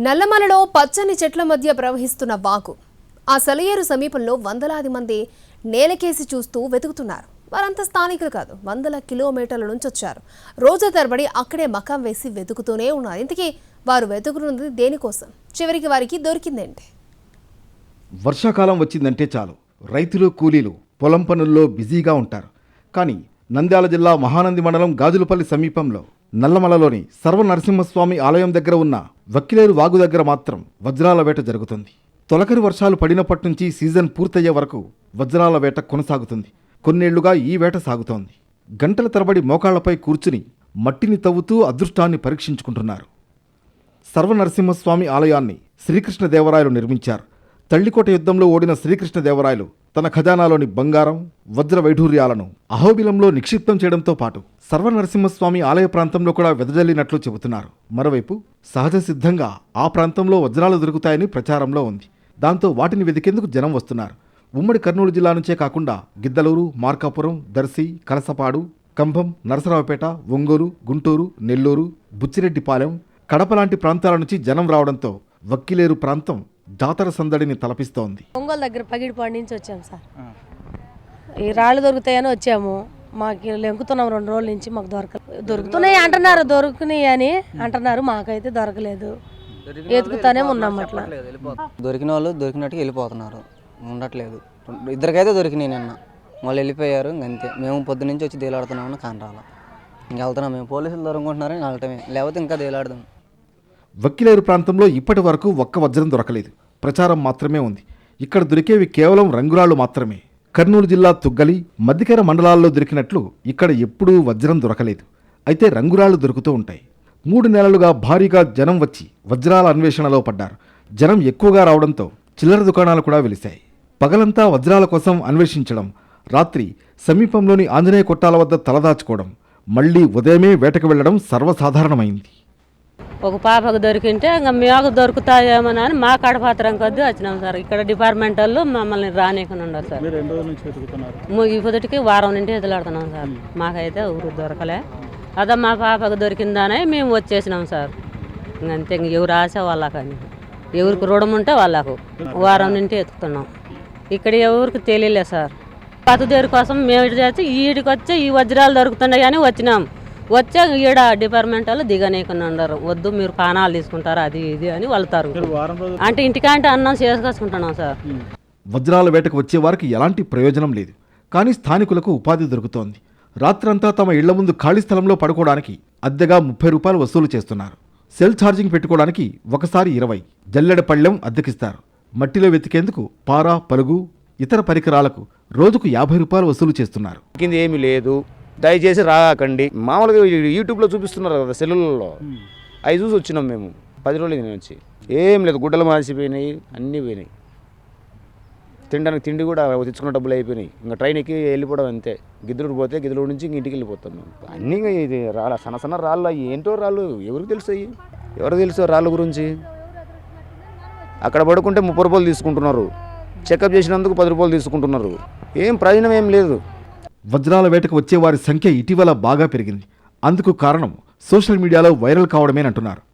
నల్లమలలో పచ్చని చెట్ల మధ్య ప్రవహిస్తున్న వాగు. ఆ సెలయేరు సమీపంలో వందలాది మంది నేలకేసి చూస్తూ వెతుకుతున్నారు. వారంతా స్థానికులు కాదు వందల కిలోమీటర్ల నుంచి వచ్చారు. రోజు తరబడి అక్కడే మకాం వేసి వెతుకుతూనే ఉన్నారు. ఇంతకీ వారు వెతుకుతున్నది దేనికోసం? చివరికి వారికి దొరికిందేంటి? వర్షాకాలం వచ్చిందంటే చాలు. రైతులు కూలీలు పొలం పనుల్లో బిజీగా ఉంటారు. కానీ నంద్యాల జిల్లా మహానంది మండలం గాజులపల్లి సమీపంలో నల్లమలలోని సర్వనరసింహస్వామి ఆలయం దగ్గర ఉన్న వక్కిలేరు వాగు దగ్గర మాత్రం వజ్రాల వేట జరుగుతుంది. తొలకరి వర్షాలు పడినప్పటి నుంచి సీజన్ పూర్తయ్యే వరకు వజ్రాల వేట కొనసాగుతుంది. కొన్నేళ్ళుగా ఈ వేట సాగుతోంది. గంటల తరబడి మోకాళ్ళపై కూర్చుని మట్టిని తవ్వుతూ అదృష్టాన్ని పరీక్షించుకుంటున్నారు. సర్వనరసింహస్వామి ఆలయాన్ని శ్రీకృష్ణదేవరాయలు నిర్మించారు. తల్లికోట యుద్ధంలో ఓడిన శ్రీకృష్ణదేవరాయలు తన ఖజానాలోని బంగారం వజ్ర వైఢూర్యాలను అహోబిలంలో నిక్షిప్తం చేయడంతో పాటు సర్వనరసింహస్వామి ఆలయ ప్రాంతంలో కూడా వెదజల్లినట్లు చెబుతున్నారు. మరోవైపు సహజ సిద్ధంగా ఆ ప్రాంతంలో వజ్రాలు దొరుకుతాయని ప్రచారంలో ఉంది. దాంతో వాటిని వెతికేందుకు జనం వస్తున్నారు. ఉమ్మడి కర్నూలు జిల్లా నుంచే కాకుండా గిద్దలూరు మార్కాపురం దర్శి కలసపాడు కంభం నరసరావుపేట ఒంగోలు గుంటూరు నెల్లూరు బుచ్చిరెడ్డిపాలెం కడప లాంటి ప్రాంతాల నుంచి జనం రావడంతో వక్కిలేరు ప్రాంతం జాతర సందడిని తలపిస్తోంది. ఒంగోలు దగ్గర పగిడిపాడు నుంచి వచ్చాం సార్. ఈ రాళ్ళు దొరుకుతాయని వచ్చాము. మాకు లెంకుతున్నాం రెండు రోజుల నుంచి మాకు దొరక దొరుకుతున్నాయి అంటున్నారు దొరుకుతున్నాయి అని అంటున్నారు. మాకైతే దొరకలేదు. ఎతుకుతానే ఉన్నాం అట్లా. దొరికిన వాళ్ళు దొరికినట్టుగా వెళ్ళిపోతున్నారు. ఉండట్లేదు. ఇద్దరికైతే దొరికినాయి నిన్న. వాళ్ళు వెళ్ళిపోయారు ఇంక అంతే. మేము పొద్దు నుంచి వచ్చి దేలాడుతున్నామని కాని రాలా ఇంక వెళ్తున్నాం. మేము పోలీసులు దొరుకుంటున్నారని వెళ్ళటమే. లేకపోతే ఇంకా దేలాడదాం వక్కిలేరు ప్రాంతంలో ఇప్పటి వరకు ఒక్క వజ్రం దొరకలేదు. ప్రచారం మాత్రమే ఉంది. ఇక్కడ దొరికేవి కేవలం రంగురాళ్ళు మాత్రమే. కర్నూలు జిల్లా తుగ్గలి మధ్యకర మండలాల్లో దొరికినట్లు ఇక్కడ ఎప్పుడూ వజ్రం దొరకలేదు. అయితే రంగురాళ్ళు దొరుకుతూ ఉంటాయి. మూడు నెలలుగా భారీగా జనం వచ్చి వజ్రాల అన్వేషణలో పడ్డారు. జనం ఎక్కువగా రావడంతో చిల్లర దుకాణాలు కూడా వెలిశాయి. పగలంతా వజ్రాల కోసం అన్వేషించడం రాత్రి సమీపంలోని ఆంజనేయ కొట్టాల వద్ద తలదాచుకోవడం మళ్ళీ ఉదయమే వేటకు వెళ్ళడం సర్వసాధారణమైంది. ఒక పాపకు దొరికింటే ఇంకా మాకు దొరుకుతాయేమోనని మా కడపాత్రం కొద్దీ వచ్చినాం సార్. ఇక్కడ డిపార్ట్మెంట్ వాళ్ళు మమ్మల్ని రానికుండా ఉన్నారు సార్. పొద్దుటికి వారం నుండి ఎదులాడుతున్నాం సార్. మాకైతే ఊరు దొరకలే. అదే మా పాపకు దొరికిందనే మేము వచ్చేసినాం సార్. ఇంకంతే ఇంక ఎవరు ఆశ వాళ్ళకని ఎవరికి రుణం ఉంటే వాళ్ళకు. వారం నుండి ఎత్తుకుతున్నాం ఇక్కడ ఎవరికి తెలియలే సార్. పతుదేరు కోసం మేము ఇటు చేస్తే ఈడికి వచ్చి ఈ వజ్రాలు దొరుకుతున్నాయి అని వచ్చినాం. వచ్చే ఈడ డిపార్ట్మెంట్ వాళ్ళు దిగనీయకుండా ఉండరు వద్దు మీరు పానాలు తీసుకుంటారు అది ఇది అని వెళ్తారు అంటే ఇంటికంటే అన్నం చేసుకొచ్చుకుంటున్నాం సార్. వజ్రాల వేటకు వచ్చేవారికి ఎలాంటి ప్రయోజనం లేదు. కానీ స్థానికులకు ఉపాధి దొరుకుతోంది. రాత్రంతా తమ ఇళ్ళ ముందు ఖాళీ స్థలంలో పడుకోవడానికి అద్దెగా ముప్పై రూపాయలు వసూలు చేస్తున్నారు. సెల్ ఛార్జింగ్ పెట్టుకోవడానికి ఒకసారి ఇరవై. జల్లెడ పళ్ళెం అద్దెకిస్తారు. మట్టిలో వెతికేందుకు పార పలుగు ఇతర పరికరాలకు రోజుకు యాభై రూపాయలు వసూలు చేస్తున్నారు. కింద ఏమీ లేదు. దయచేసి రాకండి. మామూలుగా యూట్యూబ్లో చూపిస్తున్నారు కదా సెల్లులలో. అవి చూసి వచ్చినాం మేము. పది రోజులు నేను వచ్చి. ఏం లేదు గుడ్డలు మాసిపోయినాయి అన్నీ పోయినాయి. తినడానికి తిండి కూడా తెచ్చుకున్న డబ్బులు అయిపోయినాయి. ఇంకా ట్రైన్ ఎక్కి వెళ్ళిపోవడం అంతే. గిద్దలూరు పోతే గిద్దలూరు నుంచి ఇంక ఇంటికి వెళ్ళిపోతాం మేము. అన్నీ ఇది రాళ్ళ సన్న సన్న రాళ్ళు అవి ఏంటో రాళ్ళు ఎవరికి తెలుస్తాయి ఎవరు తెలుసు రాళ్ళ గురించి? అక్కడ పడుకుంటే ముప్పై రూపాయలు తీసుకుంటున్నారు. చెకప్ చేసినందుకు పది రూపాయలు తీసుకుంటున్నారు. ఏం ప్రయోజనం ఏం లేదు. వజ్రాల వేటకు వచ్చే వారి సంఖ్య ఇటీవల బాగా పెరిగింది. అందుకు కారణం సోషల్ మీడియాలో వైరల్ కావడమేనంటున్నారు.